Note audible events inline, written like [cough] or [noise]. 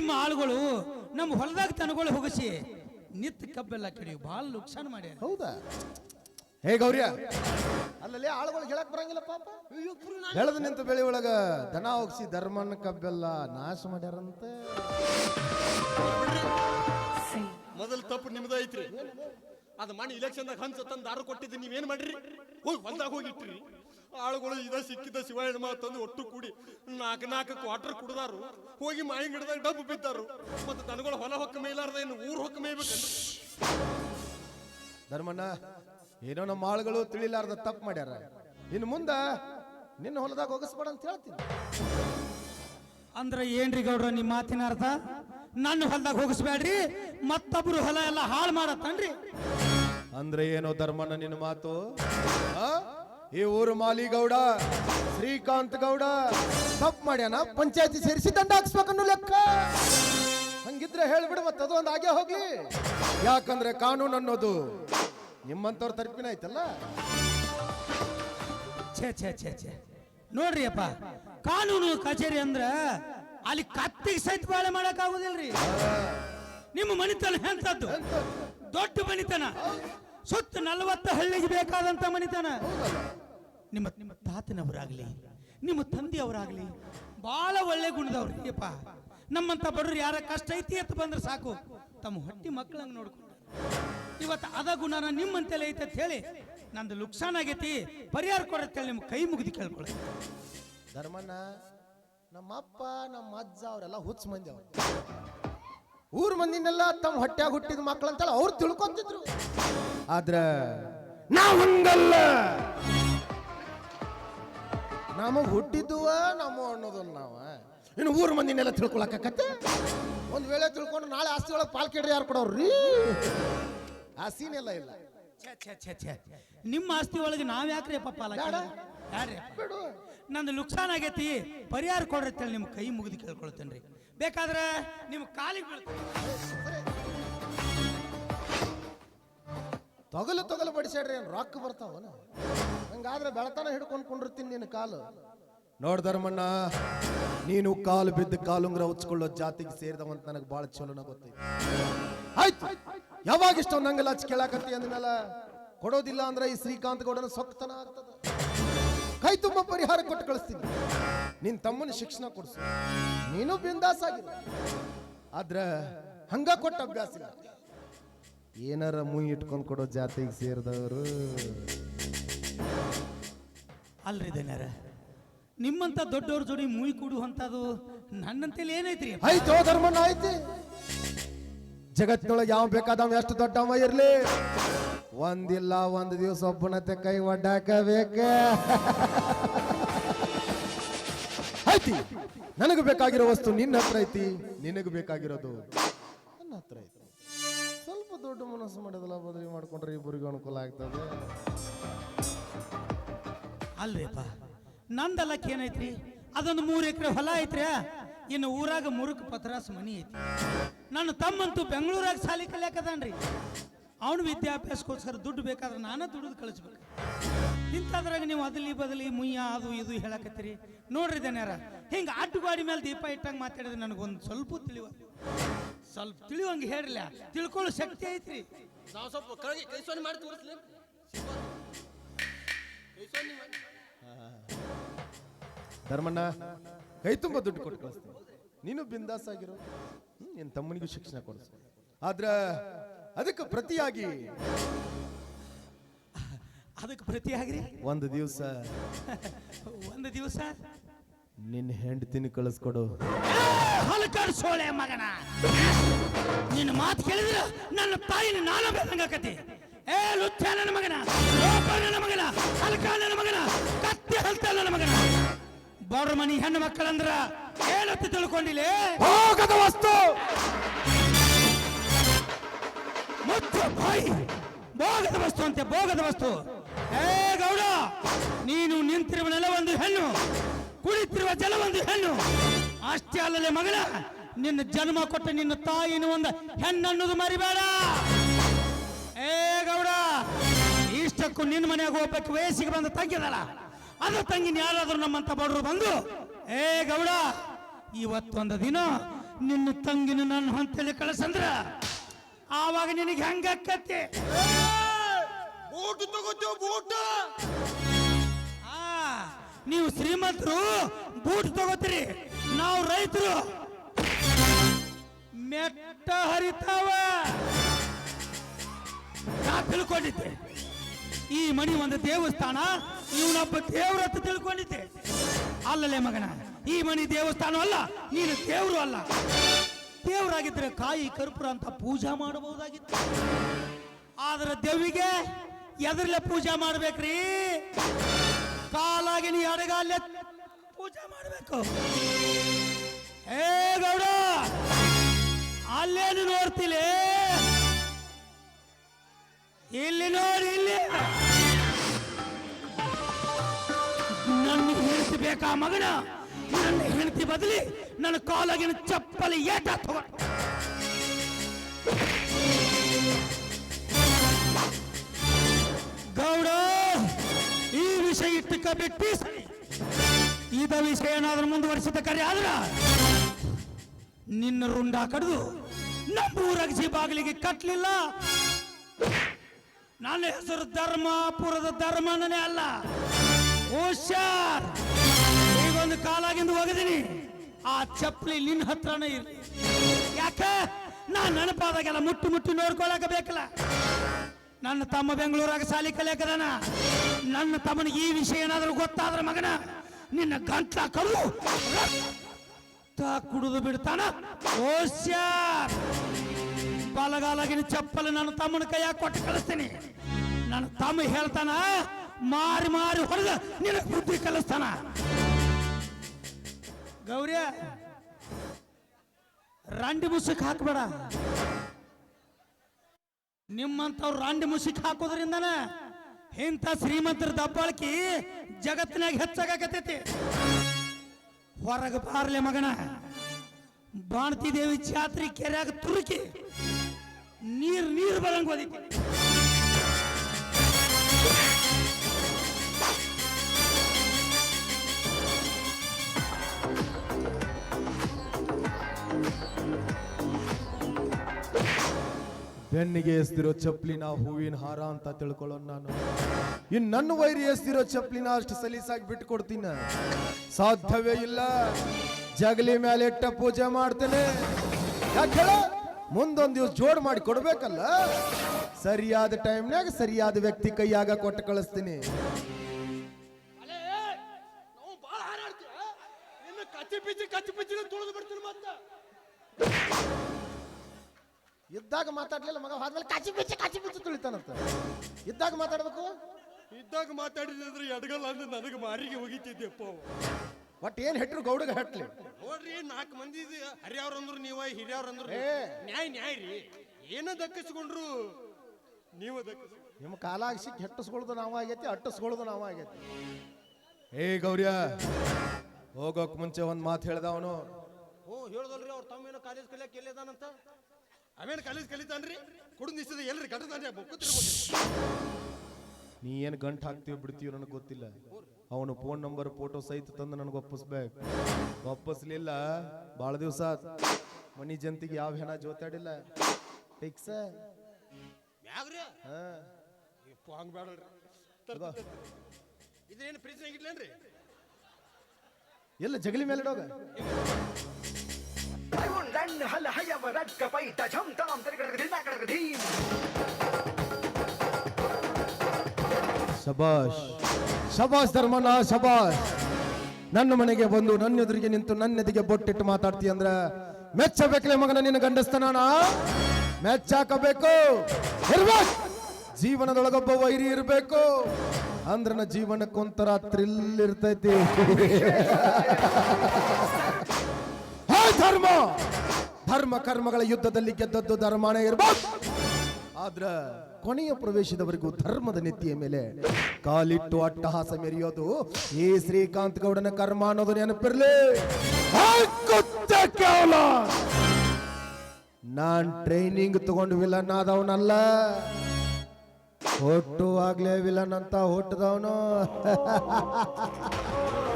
ನಿಮ್ಮ ಆಳುಗಳು ನಮ್ಮ ಹೊಲದಾಗ ತನಗಳು ಹೋಗಿಸಿ ನಿತ್ ಕಬ್ಬೆಲ್ಲ ಕೆಡಿ ಭಾಳ ನುಕ್ಸಾನ್ ಮಾಡ್ಯಾರ. ಹೌದಾ? ಹೇ ಗೌರಿಯ. ಅಲ್ಲಲ್ಲಿ ಆಳುಗಳು ಹೇಳಕ್ ಬರಂಗಿಲ್ಲ ಪಾಪ. ಹೇಳದ ನಿಂತ ಬೆಳೆ ಒಳಗ ದನ ಹೋಗಿಸಿ ಧರ್ಮನ ಕಬ್ಬೆಲ್ಲ ನಾಶ ಮಾಡ್ಯಾರಂತೆ. ಮೊದಲು ತಪ್ಪು ನಿಮ್ದ ಐತ್ರಿ. ಅದ ಮಣ್ಣು ಇಲೆಕ್ಷನ್ದಾಗ ಹಂಚ ತಂದು ದಾರು ಕೊಟ್ಟಿದ್ದು ನೀವೇನ್ ಮಾಡ್ರಿ? ಹೋಗಿ ಹೊಲ್ದಾಗ ಹೋಗಿಟ್ರಿ. ಆಳುಗಳು ಇದ ಸಿಕ್ಕಿದ್ದ ಶಿವಾಯಣ ತಂದು ಒಟ್ಟು ಕೂಡಿ ನಾಲ್ಕು ನಾಲ್ಕು ಕ್ವಾರ್ಟರ್ ಕುಡ್ದಾರು. ಹೋಗಿ ಮಾಯಿ ಗಿಡದಾಗ ಡಬ್ಬು ಬಿದ್ದಾರು. ಮತ್ತೆ ದನಗಳು ಹೊಲ ಹೊಕ್ಕ ಮೇಲಾರ್ದ ಇನ್ನು ಊರ್ ಹೊಕ್ಕ ಮೇಯ್ಬೇಕು ಧರ್ಮಣ್ಣ ಏನೋ ನಮ್ಮ ಆಳುಗಳು ತಿಳಿಲಾರ್ದ ತಪ್ಪು ಮಾಡ್ಯಾರ. ಇನ್ನು ಮುಂದ ನಿನ್ನ ಹೊಲದಾಗ ಹೋಗಿಸ್ಬೇಡ ಅಂತ ಹೇಳ್ತೀನಿ. ಅಂದ್ರೆ ಏನ್ರಿ ಗೌಡ್ರ ನಿಮ್ಮ ಮಾತಿನ ಅರ್ಥ? ನನ್ನ ಹೊಲದಾಗ ಹೋಗಿಸ್ಬೇಡ್ರಿ ಮತ್ತೊಬ್ರು ಹೊಲ ಎಲ್ಲ ಹಾಳು ಮಾಡತ್ತನ್ರಿ. ಅಂದ್ರೆ ಏನೋ ಧರ್ಮಣ್ಣ ನಿನ್ನ ಮಾತು? ಆ? ಈ ಊರು ಮಾಲಿಗೌಡ ಶ್ರೀಕಾಂತ್ ಗೌಡ ತಪ್ಪು ಮಾಡ್ಯಾನ? ಪಂಚಾಯತಿ ಸೇರಿಸಿ ದಂಡ ಹಾಕ್ಸ್ಬೇಕನ್ನು ಲೆಕ್ಕ. ಹಂಗಿದ್ರೆ ಹೇಳ್ಬಿಡು ಮತ್ತೆ ಅದು ಒಂದು ಆಗೇ ಹೋಗ್ಲಿ. ಯಾಕಂದ್ರೆ ಕಾನೂನು ಅನ್ನೋದು ನಿಮ್ಮಂತವ್ರ ತರ್ಪಿನ ಐತಲ್ಲ? ಛೇ ಛೇ ಛೇ ಛೇ. ನೋಡ್ರಿ ಅಪ್ಪ ಕಾನೂನು ಕಚೇರಿ ಅಂದ್ರ ಅಲ್ಲಿ ಕತ್ತಿಗೆ ಸಹಿತ ಬಾಳೆ ಮಾಡಕ್ ಆಗುದಿಲ್ರಿ. ನಿಮ್ಮ ಮನಿತನ ಎಂತದ್ದು? ದೊಡ್ಡ ಮನಿತನ. ಸುತ್ತ ನಲವತ್ತು ಹಳ್ಳಿಗೆ ಬೇಕಾದಂತ ಮನಿತನ. ನಿಮ್ಮ ನಿಮ್ಮ ತಾತನವರಾಗ್ಲಿ, ನಿಮ್ಮ ತಂದೆಯವರಾಗ್ಲಿ ಬಹಳ ಒಳ್ಳೆ ಗುಣದವ್ರು. ಅಪ್ಪ ನಮ್ಮಂತ ಬಡವ್ರು ಯಾರ ಕಷ್ಟ ಐತಿ ಅಂತ ಬಂದ್ರೆ ಸಾಕು. ತಮ್ಮ ಹೊಟ್ಟಿ ಮಕ್ಕಳಂಗ್ ನೋಡ್ಕೊಂಡು ಇವತ್ತು ಅದ ಗುಣನ ನಿಮ್ಮಂತೆಲ್ಲ ಐತೆ ಅಂತ ಹೇಳಿ ನಂದು ಲುಕ್ಸಾನ್ ಆಗೈತಿ. ಪರಿಹಾರ ಕೊಡತ್ತೇಳಿ ನಿಮ್ಮ ಕೈ ಮುಗಿದು ಕೇಳ್ಕೊಳ್ಳಿ. ಧರ್ಮಣ್ಣ, ನಮ್ಮಪ್ಪ ನಮ್ಮ ಅಜ್ಜ ಅವರೆಲ್ಲ ಹುಚ್ಚ ಮಂದಿ ಅವ್ರು. ಊರ್ ಮಂದಿನೆಲ್ಲ ತಮ್ಮ ಹೊಟ್ಟೆಗೆ ಹುಟ್ಟಿದ ಮಕ್ಳು ಅಂತೇಳಿ ಅವ್ರು ತಿಳ್ಕೊಂತಿದ್ರು. ಆದ್ರ ನಾವು ಹಂಗಲ್ಲ. ನಮಗ್ ಹುಟ್ಟಿದ್ದುವ ನಮ್ಮ ಅನ್ನೋದನ್ನ ನಾವ. ಇನ್ನು ಊರ್ ಮಂದಿನೆಲ್ಲ ತಿಳ್ಕೊಳಕತ್ತೆ ಒಂದ್ ವೇಳೆ ತಿಳ್ಕೊಂಡು ನಾಳೆ ಆಸ್ತಿ ಒಳಗೆ ಪಾಲ್ ಕೇಳ್ರಿ ಯಾರು ಕೊಡೋರ್ರಿ? ಆ ಸೀನ್ ಎಲ್ಲ ಇಲ್ಲ. ಛೆ, ಛೆ, ಛೆ, ಛೆ. ನಿಮ್ಮ ಆಸ್ತಿ ಒಳಗೆ ನಾವ್ ಯಾಕ್ರಿ ಪಪ್ಪ ಪಾಲ ಬೇಡ. ನಂದು ಲುಕ್ಸಾನ್ ಆಗೈತಿ. ಪರಿಹಾರ ಕೊಡ್ರಿ ಅಂತೇಳಿ ನಿಮ್ಮ ಕೈ ಮುಗಿದು ಕೇಳ್ಕೊಳ್ತೇನ್ರಿ. ಬೇಕಾದ್ರೆ ನಿಮ್ ಕಾಲಿಗೆ ಬೀಳ್ತೀನಿ. ತೊಗಲು ತೊಗಲು ಬಡಿಸ್ಯಾಡ್ರಿ ಏನು ರೊಕ್ಕ ಬರ್ತಾವನ ಹಂಗಾದ್ರೆ ಬೆಳತನ ಹಿಡ್ಕೊಂಡು ಕುಂಡಿರ್ತೀನಿ ನಿನ್ನ ಕಾಲು. ನೋಡ್ ಧರ್ಮಣ್ಣ ನೀನು ಕಾಲು ಬಿದ್ದು ಕಾಲುಂಗ್ರ ಉಚ್ಕೊಳ್ಳೋ ಜಾತಿಗೆ ಸೇರಿದವಂತ ನನಗೆ ಬಹಳ ಚಲೋನ ಗೊತ್ತೈತಿ. ಆಯ್ತು. ಯಾವಾಗ ಇಷ್ಟ ನಂಗೆ ಲಚ್ ಕೇಳಾಕತ್ತಿ ಅಂದ್ಮೇಲೆ ಕೊಡೋದಿಲ್ಲ ಅಂದ್ರೆ ಈ ಶ್ರೀಕಾಂತ್ ಗೌಡನ ಸೊಕ್ತನ ಆಗ್ತದ. ಕೈ ತುಂಬ ಪರಿಹಾರ ಕೊಟ್ಟು ಕಳಿಸ್ತೀನಿ. ನಿನ್ ತಮ್ಮನ ಶಿಕ್ಷಣ ಕೊಡ್ಸು. ನೀನು ಬಿಂದಾಸ ಆದ್ರ ಹಂಗ ಕೊಟ್ಟ ಅಭ್ಯಾಸ ಇಲ್ಲ. ಏನಾರ ಮುಯಿ ಇಟ್ಕೊಂಡು ಕೊಡೋ ಜಾತಿಗೆ ಸೇರಿದವರು. ಅಲ್ರಿ ದೇನಾರ ನಿಮ್ಮಂತ ದೊಡ್ಡವ್ರ ಜೋಡಿ ಮೂಯಿ ಕೂಡುವಂತದು ನನ್ನಂತೇಲಿ ಏನೈತ್ರಿ ಆಯ್ತು ಧರ್ಮಣ್ಣ ಐತಿ ಜಗತ್ತಿನೊಳಗೆ ಯಾವ ಬೇಕಾದವ ಎಷ್ಟು ದೊಡ್ಡವ ಇರ್ಲಿ? ಒಂದಿಲ್ಲ ಒಂದು ದಿವಸ ಒಬ್ಬನತೆ ಕೈ ಒಡ್ಡಾಕಬೇಕ. ಐತಿ ನನಗೆ ಬೇಕಾಗಿರೋ ವಸ್ತು ನಿನ್ನ ಹತ್ರ ಐತಿ ನಿನಗೆ ಬೇಕಾಗಿರೋದು ನನ್ನ ಹತ್ರ ಐತಿ. ದೊಡ್ಡ ಮನಸ್ಸು ಮಾಡಿದಲ್ಲ ಬದಲಿ ಮಾಡ್ಕೊಂಡ್ರೆ ಇಬ್ಬರಿಗೂ ಅನುಕೂಲ ಆಗ್ತದೆ. ಅಲ್ರಿಪ್ಪ, ನಂದಲಕ್ಕ ಏನೈತ್ರಿ? ಅದೊಂದು ಮೂರು ಎಕರೆ ಹೊಲ ಐತ್ರಿ. ಇನ್ನು ಊರಾಗ ಮುರುಕ್ ಪತ್ರಾಸ ಮನಿ ಐತಿ ನನ್ನ ತಮ್ಮಂತೂ ಬೆಂಗಳೂರಾಗ ಸಾಲಿ ಕಲಿಯಾಕದಾನ್ರಿ ಅವನು ವಿದ್ಯಾಭ್ಯಾಸಕ್ಕೋಸ್ಕರ ದುಡ್ಡು ಬೇಕಾದ್ರೆ ನಾನೇ ದುಡ್ದು ಕಳಿಸ್ಬೇಕು. ಇಂಥದ್ರಾಗ ನೀವು ಅದಲಿ ಬದಲಿ ಮುಯ್ಯ, ಅದು ಇದು ಹೇಳಕತ್ತೀರಿ. ನೋಡ್ರಿ ದನ್ಯಾರ, ಹಿಂಗೆ ಅಡ್ಡುಗಾಡಿ ಮೇಲೆ ದೀಪ ಇಟ್ಟಂಗೆ ಮಾತಾಡಿದ್ರೆ ನನಗೊಂದು ಸ್ವಲ್ಪ ತಿಳಿವ ಸ್ವಲ್ಪ ತಿಳಿಯುವಂಗೆ ಹೇಳಿಲ್ಲ ತಿಳ್ಕೊಳ್ಳೋ ಶಕ್ತಿ ಐತ್ರಿ. ನಾವು ಸ್ವಲ್ಪ ಕೆಳಗೆ ಕೈ ಸೋನಿ ಮಾಡಿ ತೋರಿಸ್ಲಿ. ಕೈ ಸೋನಿ ಮಾಡಿ. ಧರ್ಮಣ್ಣ ಕೈ ತುಂಬ ದುಡ್ಡು ಕೊಟ್ಟು ಕಳಿಸ್ತೀನಿ. ನೀನು ಬಿಂದಾಸ್ ಆಗಿರೋ. ನಿನ್ನ ನಿನ್ ತಮ್ಮನಿಗೂ ಶಿಕ್ಷಣ ಕೊಡಿಸು. ಆದ್ರೆ ಅದಕ್ಕೆ ಪ್ರತಿಯಾಗಿ ಅದಕ್ಕೆ ಪ್ರತಿಯಾಗಿ ಒಂದು ದಿವಸ. [laughs] ಒಂದು ದಿವಸ? ನಿನ್ನ ಹೆಂಡತಿನ ಕಳಿಸ್ಕೊಡು. ಹಲಕಾಡ್ ಸೋಳೆ ಮಗನ. ನಿನ್ನ ಮಾತು ಕೇಳಿದ್ರ ನನ್ನ ತಾಯಿನ ನಾನು ಬೇಕಂಗಾಕತಿ ಏ ಲುಚ್ಚ ನನ್ನ ಮಗನ. ಲೋಪ ನನ್ನ ಮಗನ. ಹಲ್ಕ ನನ್ನ ಮಗನ. ಕತ್ತಿ ಹಲ್ತ ನನ್ನ ಮಗನ. ಬಡ್ರ ಮನಿ ಹೆಣ್ಣು ಮಕ್ಕಳಂದ್ರ ಏನಂತ ತಿಳ್ಕೊಂಡಿಲ್ಲ ಹೋಗದ ವಸ್ತು. ಮುಚ್ಚು ಬಾಯಿ. ಭೋಗದ ವಸ್ತು ಅಂತೆ ಭೋಗದ ವಸ್ತು. ಏ ಗೌಡ ನೀನು ನಿಂತಿರುವ ನೆಲ ಒಂದು ಹೆಣ್ಣು. ಕುಳಿತಿರುವ ಜಲವೊಂದು ಹೆಣ್ಣು. ಅಷ್ಟೇ ಅಲ್ಲದೆ ಮಗಳ, ನಿನ್ನ ಜನ್ಮ ಕೊಟ್ಟ ನಿನ್ನ ತಾಯಿನ ಒಂದು ಹೆಣ್ಣನ್ನುದು ಮರಿಬೇಡ. ಏ ಗೌಡ, ಇಷ್ಟಕ್ಕೂ ನಿನ್ನ ಮನೆಯಾಗ ಹೋಗ್ಬೇಕು, ವಯಸ್ಸಿಗೆ ಬಂದ ತಂಗಿದಲ್ಲ. ಅದು ತಂಗಿನ ಯಾರಾದರೂ ನಮ್ಮಂತ ಬಡವರು ಬಂದು, ಏ ಗೌಡ, ಇವತ್ತೊಂದು ದಿನ ನಿನ್ನ ತಂಗಿನ ನನ್ನ ಹಂತಲ್ಲಿ ಕಳಿಸಂದ್ರ, ಆವಾಗ ನಿನಗೆ ಹೆಂಗಕ್ಕತ್ತೆ ಬೂಟ್ ತಗೋತೇವ್ ಬೂಟ್? ನೀವು ಶ್ರೀಮಂತರು, ಬೂಟ್ ತಗೋತೀರಿ. ನಾವು ರೈತರು. ಮೆಟ್ಟ ಹರಿತಾವ. ನಾ ತಿಳ್ಕೊಂಡಿದ್ದೆ. ಈ ಮಣಿ ಒಂದು ದೇವಸ್ಥಾನ, ಇವನೊಬ್ಬ ದೇವ್ರ ಅಂತ ತಿಳ್ಕೊಂಡಿದ್ದೆ. ಅಲ್ಲಲೇ ಮಗನ, ಈ ಮಣಿ ದೇವಸ್ಥಾನ ಅಲ್ಲ, ನೀನು ದೇವ್ರು ಅಲ್ಲ. ದೇವ್ರಾಗಿದ್ರೆ ಕಾಯಿ ಕರ್ಪೂರ ಅಂತ ಪೂಜಾ ಮಾಡಬಹುದಾಗಿತ್ತು. ಆದ್ರೆ ದೇವಿಗೆ ಎದರ್ಲೆ ಪೂಜೆ ಮಾಡ್ಬೇಕ್ರಿ? ಕಾಲಾಗಿ ನೀ ಅಡಗಾಲೆ ಪೂಜೆ ಮಾಡಬೇಕು. ಏ ಗೌಡ, ಅಲ್ಲೇನು ನೋಡ್ತಿಲ್ಲ ಇಲ್ಲಿ ನೋಡಿ, ಇಲ್ಲಿ. ನನ್ನ ಹೆಂಡತಿ ಬೇಕಾ ಮಗನ? ನನ್ನ ಹೆಂಡತಿ ಬದಲಿ ನನ್ನ ಕಾಲಾಗಿನ ಚಪ್ಪಲಿ ಏಟ ತಗೋ. ಗೌಡ ವಿಷಯ ಇಟ್ಟಕ್ಕ ಬಿಟ್ಟು. ಇದ ವಿಷಯ ಏನಾದ್ರೂ ಮುಂದುವರಿಸಿದ ಕರೆ ಆದ್ರ ನಿನ್ನ ರುಂಡ ಕಡ್ದು ನಮ್ಮೂರಗಸಿ ಬಾಗಿಲಿಗೆ ಕಟ್ಲಿಲ್ಲ. ನನ್ನ ಹೆಸರು ಧರ್ಮಪುರದ ಧರ್ಮನೇ ಅಲ್ಲ. ಹುಷಾರ್. ಈಗೊಂದು ಕಾಲಾಗಿಂದ ಒಗದಿನಿ. ಆ ಚಪ್ಪಲಿ ನಿನ್ನ ಹತ್ರನೇ ಇರ್ಲಿ. ಯಾಕೆ? ನಾ ನೆನಪಾದಾಗೆಲ್ಲ ಮುಟ್ಟು ಮುಟ್ಟಿ ನೋಡ್ಕೊಳಕ ಬೇಕಲ್ಲ. ನನ್ನ ತಮ್ಮ ಬೆಂಗಳೂರಾಗ ಸಾಲಿ ಕಲಿಯಕದಾನ. ನನ್ನ ತಮ್ಮನಿಗೆ ಈ ವಿಷಯ ಏನಾದರೂ ಗೊತ್ತಾದ್ರೆ ಮಗನ, ನಿನ್ನ ಗಂಟ್ಲ ಕರು ರಕ್ತ ಕುಡಿದು ಬಿಡ್ತಾನ. ಹುಷಾರ್ ಬಲಗಾಲಗಿನ ಚಪ್ಪಲು ನನ್ನ ತಮ್ಮನ ಕೈಯಾಗ ಕೊಟ್ಟು ಕಳಿಸ್ತೀನಿ ನನ್ನ ತಮ್ಮ ಹೇಳ್ತಾನ, ಮಾರಿ ಮಾರಿ ಹೊಡೆದ ನಿನ್ನ ಬುದ್ಧಿ ಕಲಿಸ್ತಾನ. ಗೌರಿ ರಂಡಿ ಮುಸುಕ್ ಹಾಕ್ಬೇಡ. ನಿಮ್ಮಂಥವ್ರು ರಂಡಿ ಮುಸುಕ್ ಹಾಕೋದ್ರಿಂದನ ಇಂಥ ಶ್ರೀಮಂತರ ದಬ್ಬಾಳಿಕೆ ಜಗತ್ತಿನಾಗ ಹೆಚ್ಚಾಗತೈತಿ ಹೊರಗೆ ಬಾರ್ಲೆ ಮಗನ. ಬಾಣತಿ ದೇವಿ ಜಾತ್ರೆ ಕೆರೆಯಾಗ ತುರುಕಿ ನೀರ್ ನೀರ್ ಬರಂಗ್ ಓದಿತಿ ಬೆನ್ನಿಗೆ ಎಸ್ತಿರೋ ಚಪ್ಲಿನ ಹೂವಿನ ಹಾರ ಅಂತ ತಿಳ್ಕೊಳ್ಳೋ ನಾನು. ಇನ್ ನನ್ನ ವೈರಿ ಎಸ್ತಿರೋ ಚಪ್ಲಿನ ಅಷ್ಟು ಸಲೀಸಾಗಿ ಬಿಟ್ಟು ಕೊಡ್ತೀನಿ ಸಾಧ್ಯವೇ ಇಲ್ಲ. ಜಗಲಿ ಮೇಲೆ ಇಟ್ಟ ಪೂಜೆ ಮಾಡ್ತೇನೆ. ಯಾಕೆ ಮುಂದೊಂದು ದಿವ್ಸ ಜೋಡ್ ಮಾಡಿ ಕೊಡ್ಬೇಕಲ್ಲ? ಸರಿಯಾದ ಟೈಮ್ನಾಗ ಸರಿಯಾದ ವ್ಯಕ್ತಿ ಕೈಯಾಗ ಕೊಟ್ಟು ಕಳಿಸ್ತೀನಿ. ಇನ್ನು ಕಚ್ಚಿ ಪಿಚ್ಚಿ ಕಚ್ಚಿ ಪಿಚ್ಚಿ ತುಳಿದು ಬಿಡ್ತೀನಿ ಮತ್ತ. ಇದ್ದಾಗ ಮಾತಾಡ್ಲಿಲ್ಲ ಮಗ ಹಾದ್ಮೇಲೆ ಕಾಚಿ ಬಿಚ್ಚಿ ಕಾಚಿ ಬಿಚ್ಚಿ ತುಳಿತಾನಂತ. ಇದ್ದಾಗ ಮಾತಾಡ್ಬೇಕು? ಇದ್ದಾಗ ಮಾತಾಡಿದ್ರೆ ಎಡಗಲ್ಲ ಅಂದ್ರೆ ನನಗೆ ಮಾರಿಗೆ ಹೋಗಿತ್ತಿದ್ದೆಪ್ಪ. ಒಟ್ಟು ಏನ್ ಹೆಟ್ರು ಗೌಡಗ ಹೆಟ್ಲಿ? ನೋಡ್ರಿ ನಾಲ್ಕು ಮಂದಿ ಹರಿಯವ್ರಂದ್ರು ನೀವ ಹಿರಿಯವ್ರಂದ್ರು. ನ್ಯಾಯ ನ್ಯಾಯ ರೀ. ಏನ ದಕ್ಕಿಸ್ಕೊಂಡ್ರು ನೀವ ದಕ್ಕಿಸ್ ನಿಮ್ಮ ಕಾಲಾಗ ಸಿಕ್ಕಿ ಹೆಟ್ಟಸ್ಕೊಳ್ದು ನಾವು ಆಗೈತಿ ಅಟ್ಟಸ್ಕೊಳ್ದು ನಾವು ಆಗೈತಿ. ಏ ಗೌರ್ಯ ಹೋಗೋಕ್ ಮುಂಚೆ ಒಂದ್ ಮಾತು ಹೇಳ್ದ ಅವನು. ಓ ಹೇಳ್ದಲ್ರಿ ಅವ್ರ ತಮ್ಮೇನೋ ಕಾಲೇಜ್ ಕಲಿಯಕ್ಕೆ ಎಲ್ಲಿದಾನಂತ ಅವೇನು ಕಾಲೇಜ್ ಕಲಿತಾನ್ರಿ? ಕುಡಿದು ನಿಶ್ಚಿತ ಎಲ್ರಿ ಬೊಕ್ಕತಿರ್ಬೇಕು ನೀ ಏನು ಗಂಟು ಹಾಕ್ತೀವಿ ಬಿಡ್ತೀವಿ ನನಗೆ ಗೊತ್ತಿಲ್ಲ. ಅವನು ಫೋನ್ ನಂಬರ್ ಫೋಟೋ ಸಹಿತ ತಂದು ನನಗೆ ಒಪ್ಪಿಸ್ಬೇಕು. ಒಪ್ಪಿಸ್ಲಿಲ್ಲ ಭಾಳ ದಿವಸ ಮನಿ ಜಂತಿಗೆ ಯಾವ ಹೆಣ ಜೋತಾಡಿಲ್ಲ. ಫಿಕ್ಸ್ ಹಂಗ ಬೇಡಲ್ರಿ ಇದೇನು ಎಲ್ಲ ಜಗಲಿ ಮೇಲೆ ಇಡೋಗ? ರನ್ ಹಲ ಹಯವ ರಡ್ಕ ಪೈಟ ಝಂ ತಾಂ ತರಗಡ ದಿನ ಕಡಗ ಧೀಮ್. ಶಬಾಷ್. ಶಬಾಷ್ ಧರ್ಮನ ಶಬಾಷ್. ನನ್ನ ಮನೆಗೆ ಬಂದು ನನ್ನ ಎದುರಿಗೆ ನಿಂತು ನನ್ನ ಎದುರಿಗೆ ಬೊಟ್ಟಿಟ್ಟು ಮಾತಾಡ್ತಿ ಅಂದ್ರೆ ಮೆಚ್ಚಬೇಕಲೆ ಮಗನ ನಿನ್ನ ಗಂಡಸ್ತನಾನ ಮೆಚ್ಚಾಕಬೇಕು. ಇರ್ಬೇಕು. ಜೀವನದೊಳಗೊಬ್ಬ ವೈರಿ ಇರಬೇಕು. ಅಂದ್ರ ನನ್ನ ಜೀವನಕ್ಕೊಂಥರ ಥ್ರಿಲ್ ಇರ್ತೈತಿ. ಹೇ ಧರ್ಮ! ಧರ್ಮ ಕರ್ಮಗಳ ಯುದ್ಧದಲ್ಲಿ ಗೆದ್ದದ್ದು ಧರ್ಮನೇ ಇರಬಹುದು ಆದ್ರ ಕೊನೆಯ ಪ್ರವೇಶದವರೆಗೂ ಧರ್ಮದ ನೆತ್ತಿಯ ಮೇಲೆ ಕಾಲಿಟ್ಟು ಅಟ್ಟಹಾಸ ಮೆರೆಯೋದು ಈ ಶ್ರೀಕಾಂತ್ ಗೌಡನ ಕರ್ಮ ಅನ್ನೋದು ನೆನಪಿರ್ಲಿ. ನಾನ್ ಟ್ರೈನಿಂಗ್ ತಗೊಂಡು ವಿಲನ್ ಆದವನಲ್ಲ. ಆಗ್ಲೇ ವಿಲನ್ ಅಂತ ಹುಟ್ಟದವನು. [laughs]